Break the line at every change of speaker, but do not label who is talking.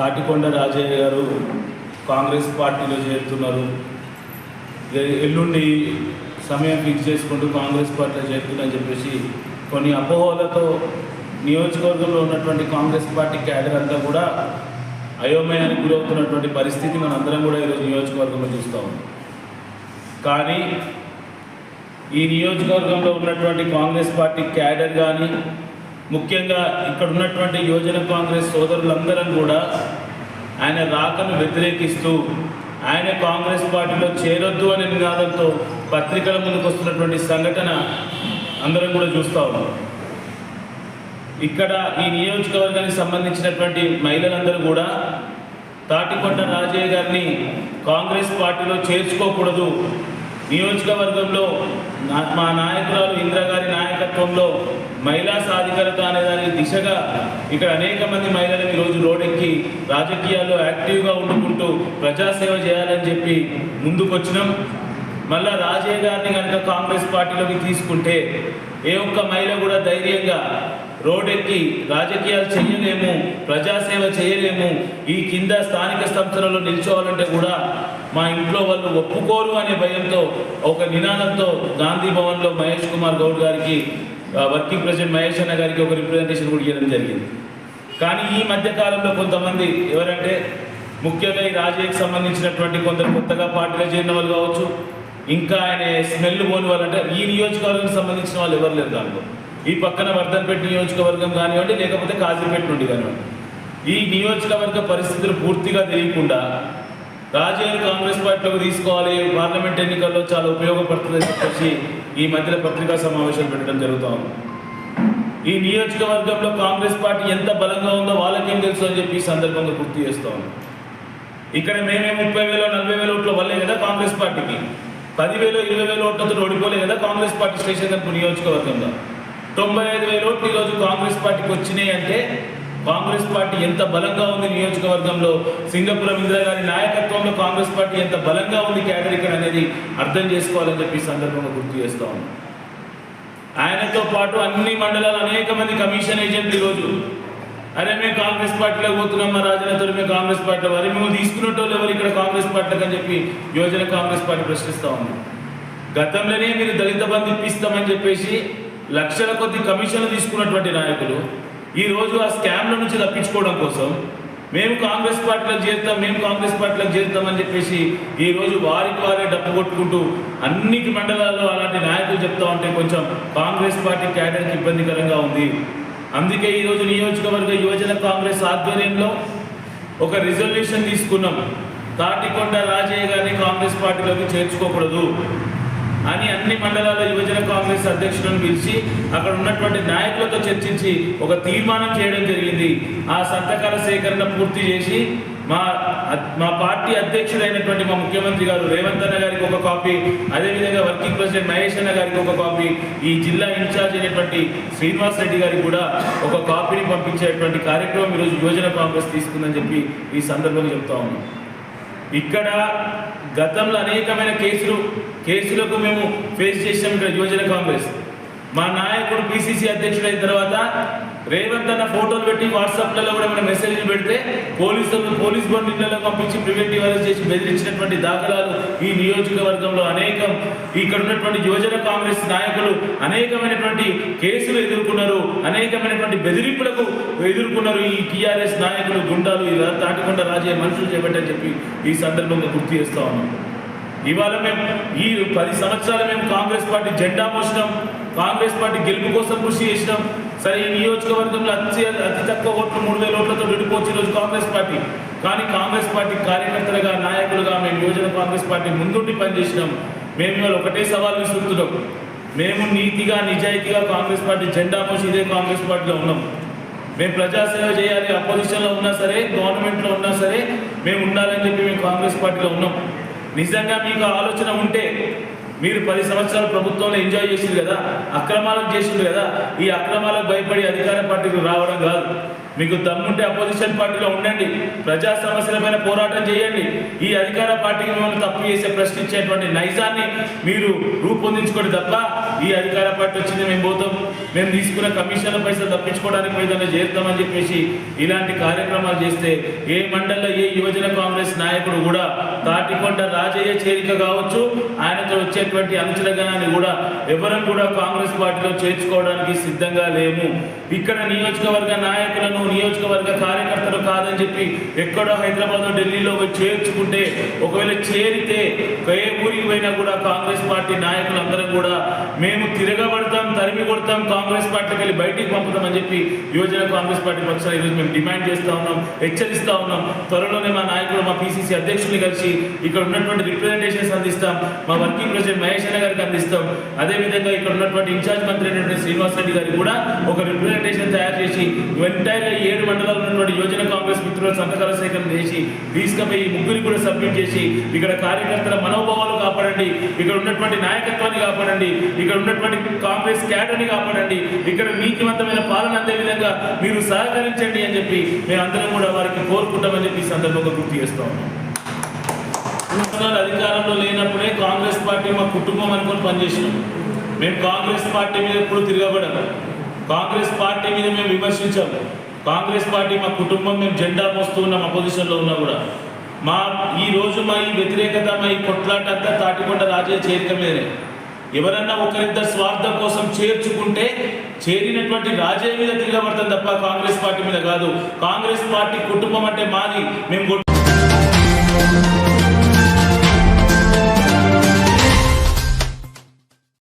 తాటికొండ రాజయ్య గారు కాంగ్రెస్ పార్టీలో చేరుతున్నారు. ఎల్లుండి సమయం ఫిక్స్ చేసుకుంటూ కాంగ్రెస్ పార్టీలో చేరుతుందని చెప్పేసి కొన్ని అపోహలతో నియోజకవర్గంలో ఉన్నటువంటి కాంగ్రెస్ పార్టీ క్యాడర్ అంతా కూడా అయోమయానికి గురవుతున్నటువంటి పరిస్థితి మనందరం కూడా ఈరోజు నియోజకవర్గంలో చూస్తూ ఉన్నాం. కానీ ఈ నియోజకవర్గంలో ఉన్నటువంటి కాంగ్రెస్ పార్టీ క్యాడర్ కానీ ముఖ్యంగా ఇక్కడ ఉన్నటువంటి యువజన కాంగ్రెస్ సోదరులందరం కూడా ఆయన రాకను వ్యతిరేకిస్తూ ఆయన కాంగ్రెస్ పార్టీలో చేరొద్దు అనే నినాదంతో పత్రికల ముందుకు వస్తున్నటువంటి సంఘటన అందరం కూడా చూస్తూ ఉన్నాం. ఇక్కడ ఈ నియోజకవర్గానికి సంబంధించినటువంటి మహిళలందరూ కూడా తాటికొండ రాజయ్య గారిని కాంగ్రెస్ పార్టీలో చేర్చుకోకూడదు నియోజకవర్గంలో నా- మా నాయకురాలు ఇందిరాగారి నాయకత్వంలో మహిళా సాధికారత అనే దాని దిశగా ఇక్కడ అనేక మంది మహిళలు ఈరోజు రోడెక్కి రాజకీయాల్లో యాక్టివ్గా ఉండుకుంటూ ప్రజాసేవ చేయాలని చెప్పి ముందుకొచ్చినాం. మళ్ళా రాజయ్య గారిని కనుక కాంగ్రెస్ పార్టీలోకి తీసుకుంటే ఏ ఒక్క మహిళ కూడా ధైర్యంగా రోడ్డెక్కి రాజకీయాలు చేయలేము ప్రజాసేవ చేయలేము ఈ కింద స్థానిక సంస్థలలో నిల్చోవాలంటే కూడా మా ఇంట్లో వాళ్ళు ఒప్పుకోరు అనే భయంతో ఒక నినాదంతో గాంధీ భవన్లో మహేష్ కుమార్ గౌడ్ గారికి వర్కింగ్ ప్రెసిడెంట్ మహేష్ అన్న గారికి ఒక రిప్రజెంటేషన్ కూడా ఇవ్వడం జరిగింది. కానీ ఈ మధ్యకాలంలో కొంతమంది ఎవరంటే ముఖ్యంగా ఈ రాజయ్యకి సంబంధించినటువంటి కొందరు కొత్తగా పార్టీలో చేరిన వాళ్ళు కావచ్చు ఇంకా ఆయన స్మెల్ పోని వాళ్ళు అంటే ఈ నియోజకవర్గానికి సంబంధించిన వాళ్ళు ఎవరు లేరు దాంట్లో. ఈ పక్కన వర్ధన్పేట నియోజకవర్గం కానివ్వండి లేకపోతే కాజీపేట నుండి కానివ్వండి. ఈ నియోజకవర్గ పరిస్థితులు పూర్తిగా తెలియకుండా రాజయ్యను కాంగ్రెస్ పార్టీలోకి తీసుకోవాలి పార్లమెంట్ ఎన్నికల్లో చాలా ఉపయోగపడుతుందని చెప్పేసి ఈ మధ్యన పత్రికా సమావేశాలు పెట్టడం జరుగుతూ ఈ నియోజకవర్గంలో కాంగ్రెస్ పార్టీ ఎంత బలంగా ఉందో వాళ్ళకేం తెలుసు అని చెప్పి ఈ సందర్భంగా గుర్తు చేస్తాం ఇక్కడ మేమే ముప్పై వేలు నలభై వేల ఓట్ల వల్లే కదా కాంగ్రెస్ పార్టీకి. పదివేలు ఇరవై వేల ఓట్లతో ఓడిపోలే కదా కాంగ్రెస్ పార్టీ స్టేషన్ కనుక నియోజకవర్గంలో. తొంభై ఐదు వేల ఓట్లు ఈరోజు కాంగ్రెస్ పార్టీకి వచ్చినాయి అంటే కాంగ్రెస్ పార్టీ ఎంత బలంగా ఉంది నియోజకవర్గంలో? సింగపురం ఇందిరాగారి నాయకత్వంలో కాంగ్రెస్ పార్టీ ఎంత బలంగా ఉంది క్యాడర్ ఇక్కడ అనేది అర్థం చేసుకోవాలని చెప్పి సందర్భంగా గుర్తు చేస్తా ఆయనతో పాటు అన్ని మండలాలు అనేక మంది కమిషన్ ఏజెంట్లు ఈరోజు అరే మేము కాంగ్రెస్ పార్టీలో పోతున్నాం మా రాజనేతలు మేము కాంగ్రెస్ పార్టీలో వారి. మేము తీసుకున్నట్టు ఎవరు ఇక్కడ కాంగ్రెస్ పార్టీలకు అని చెప్పి యువజన కాంగ్రెస్ పార్టీ ప్రశ్నిస్తూ ఉంది. గతంలోనే మీరు దళిత బంధు ఇప్పిస్తామని చెప్పేసి లక్షల కొద్ది కమిషన్లు తీసుకున్నటువంటి నాయకులు ఈరోజు ఆ స్కామ్ల నుంచి తప్పించుకోవడం కోసం మేము కాంగ్రెస్ పార్టీలో చేరుతాం మేము కాంగ్రెస్ పార్టీలో చేరుతామని చెప్పేసి ఈరోజు వారికి వారే డబ్బు కొట్టుకుంటూ అన్ని మండలాల్లో అలాంటి నాయకులు చెప్తా ఉంటే కొంచెం కాంగ్రెస్ పార్టీ క్యాడర్కి ఇబ్బందికరంగా ఉంది. అందుకే ఈరోజు నియోజకవర్గ యువజన కాంగ్రెస్ ఆధ్వర్యంలో ఒక రిజల్యూషన్ తీసుకున్నాం. తాటికొండ రాజయ్య గారిని కాంగ్రెస్ పార్టీలోకి చేర్చుకోకూడదు. అని అన్ని మండలాల యువజన కాంగ్రెస్ అధ్యక్షులను పిలిచి అక్కడ ఉన్నటువంటి నాయకులతో చర్చించి ఒక తీర్మానం చేయడం జరిగింది. ఆ సంతకాల సేకరణ పూర్తి చేసి మా మా పార్టీ అధ్యక్షుడైనటువంటి మా ముఖ్యమంత్రి గారు రేవంత్ అన్న గారికి ఒక కాపీ అదేవిధంగా వర్కింగ్ ప్రెసిడెంట్ మహేష్ అన్న గారికి ఒక కాపీ ఈ జిల్లా ఇన్ఛార్జ్ అయినటువంటి శ్రీనివాస్ రెడ్డి గారికి కూడా ఒక కాపీని పంపించేటువంటి కార్యక్రమం ఈరోజు యువజన కాంగ్రెస్ తీసుకుందని చెప్పి ఈ సందర్భంగా చెప్తా ఉన్నాం. ఇక్కడ గతంలో అనేకమైన కేసులు కేసులకు మేము ఫేస్ చేసాం ఇక్కడ యువజన కాంగ్రెస్. మా నాయకుడు పిసిసి అధ్యక్షుడైన తర్వాత రేవంత్ అన్న ఫోటోలు పెట్టి వాట్సాప్లలో కూడా మన మెసేజ్లు పెడితే పోలీసులు పోలీస్ బండిలలో పంపించి ప్రివెంటివ్ అరెస్ట్ చేసి బెదిరించినటువంటి దాఖలాలు ఈ నియోజకవర్గంలో అనేకం. ఇక్కడ ఉన్నటువంటి యువజన కాంగ్రెస్ నాయకులు అనేకమైనటువంటి కేసులు ఎదుర్కొన్నారు. అనేకమైనటువంటి బెదిరింపులకు ఎదుర్కొన్నారు ఈ టీఆర్ఎస్ నాయకులు గుండాలు. ఇలా తాటకుండా రాజయ్య మనుషులు చేపట్టని చెప్పి ఈ సందర్భంగా గుర్తు చేస్తా ఉన్నాం. ఇవాళ మేము ఈ పది సంవత్సరాలు మేము కాంగ్రెస్ పార్టీ జెండా మోసినాం. కాంగ్రెస్ పార్టీ గెలుపు కోసం కృషి చేసినాం. సరే ఈ నియోజకవర్గంలో అతి అతి తక్కువ ఓట్లు మూడు వేల ఓట్లతో విడిపోవచ్చు ఈరోజు కాంగ్రెస్ పార్టీ. కానీ కాంగ్రెస్ పార్టీ కార్యకర్తలుగా నాయకులుగా మేము యువజన కాంగ్రెస్ పార్టీ ముందుండి పనిచేసినాం. మేము ఇవాళ ఒకటే సవాల్ విసురుతున్నాం. మేము నీతిగా నిజాయితీగా కాంగ్రెస్ పార్టీ జెండా మోసి ఇదే కాంగ్రెస్ పార్టీలో ఉన్నాం. మేము ప్రజాసేవ చేయాలి అపోజిషన్లో ఉన్నా సరే గవర్నమెంట్లో ఉన్నా సరే మేము ఉండాలని చెప్పి మేము కాంగ్రెస్ పార్టీలో ఉన్నాం. నిజంగా మీకు ఆలోచన ఉంటే మీరు పది సంవత్సరాలు ప్రభుత్వంలో ఎంజాయ్ చేసింది కదా అక్రమాలకు చేసింది కదా ఈ అక్రమాలకు భయపడి అధికార పార్టీకి రావడం కాదు. మీకు దమ్ముంటే అపోజిషన్ పార్టీలో ఉండండి ప్రజా సమస్యలపైన పోరాటం చేయండి. ఈ అధికార పార్టీకి మిమ్మల్ని తప్పు చేసే ప్రశ్నించేటువంటి నైజాన్ని మీరు రూపొందించుకోండి తప్ప ఈ అధికార పార్టీ వచ్చింది మేము పోతాం. మేము తీసుకున్న కమిషన్ల పైసలు తప్పించుకోవడానికి పోయిందని చేస్తామని చెప్పేసి ఇలాంటి కార్యక్రమాలు చేస్తే ఏ మండలిలో ఏ యువజన కాంగ్రెస్ నాయకుడు కూడా తాటికొండ రాజయ్య చేరిక కావచ్చు ఆయనతో వచ్చేటువంటి అనుచరగణాన్ని కూడా ఎవరం కూడా కాంగ్రెస్ పార్టీలో చేర్చుకోవడానికి సిద్ధంగా లేము. ఇక్కడ నియోజకవర్గ నాయకులను నియోజకవర్గ కార్యకర్తలు కాదని చెప్పి ఎక్కడో హైదరాబాద్ ఢిల్లీలో చేర్చుకుంటే ఒకవేళ చేరితే ఏ ఊరికి పోయినా కూడా కాంగ్రెస్ పార్టీ నాయకులందరం కూడా మేము తిరగబడతాం తరిమి కొడతాం కాంగ్రెస్ పార్టీకి వెళ్ళి బయటికి పంపుతామని చెప్పి యువజన కాంగ్రెస్ పార్టీ పక్షాన ఈరోజు మేము డిమాండ్ చేస్తా ఉన్నాం హెచ్చరిస్తూ ఉన్నాం. త్వరలోనే మా నాయకుడు మా పిసిసి అధ్యక్షుల్ని కలిసి ఇక్కడ ఉన్నటువంటి రిప్రజెంటేషన్స్ అందిస్తాం. మా వర్కింగ్ ప్రెసిడెంట్ మహేష్ అన్న గారికి అందిస్తాం. అదేవిధంగా ఇక్కడ ఉన్నటువంటి ఇన్ఛార్జ్ మంత్రి అయినటువంటి శ్రీనివాస్ రెడ్డి గారికి కూడా ఒక రిప్రజెంటేషన్ తయారు చేసి ఎంటైర్ ఏడు మండలాల్లో ఉన్నటువంటి యోజన కాంగ్రెస్ మిత్రుల సంతకాల సేకరణ చేసి తీసుకుపోయి ఈ ముగ్గురికి కూడా సబ్మిట్ చేసి ఇక్కడ కార్యకర్తల మనోభావాలు కాపాడండి ఇక్కడ ఉన్నటువంటి నాయకత్వాన్ని కాపాడండి ఇక్కడ ఉన్నటువంటి కాంగ్రెస్ క్యాడర్ని కాపాడండి ఇక్కడ నీతివంతమైన పాలన అందే విధంగా మీరు సహకరించండి అని చెప్పి మేము అందరం కూడా వారికి కోరుకుంటామని చెప్పి ఈ సందర్భంగా గుర్తు చేస్తా ఉన్నాం అధికారంలో లేనప్పుడే కాంగ్రెస్ పార్టీ మా కుటుంబం అనుకుని పనిచేసినాం. మేము కాంగ్రెస్ పార్టీ మీద ఎప్పుడు తిరగబడము. కాంగ్రెస్ పార్టీ మీద మేము విమర్శించాము. కాంగ్రెస్ పార్టీ మా కుటుంబం మేము జెండా మోస్తూ ఉన్నాం అపోజిషన్లో ఉన్నా కూడా. మా ఈ రోజు మా ఈ వ్యతిరేకత మా ఈ కొట్లాట అంతా తాటికొండ రాజే చేరిక మీదనే. ఎవరన్నా ఒకరిద్దరు స్వార్థం కోసం చేర్చుకుంటే చేరినటువంటి రాజే మీద తిరగబడతాం తప్ప కాంగ్రెస్ పార్టీ మీద కాదు. కాంగ్రెస్ పార్టీ కుటుంబం అంటే మాది. మేము కొట్టు-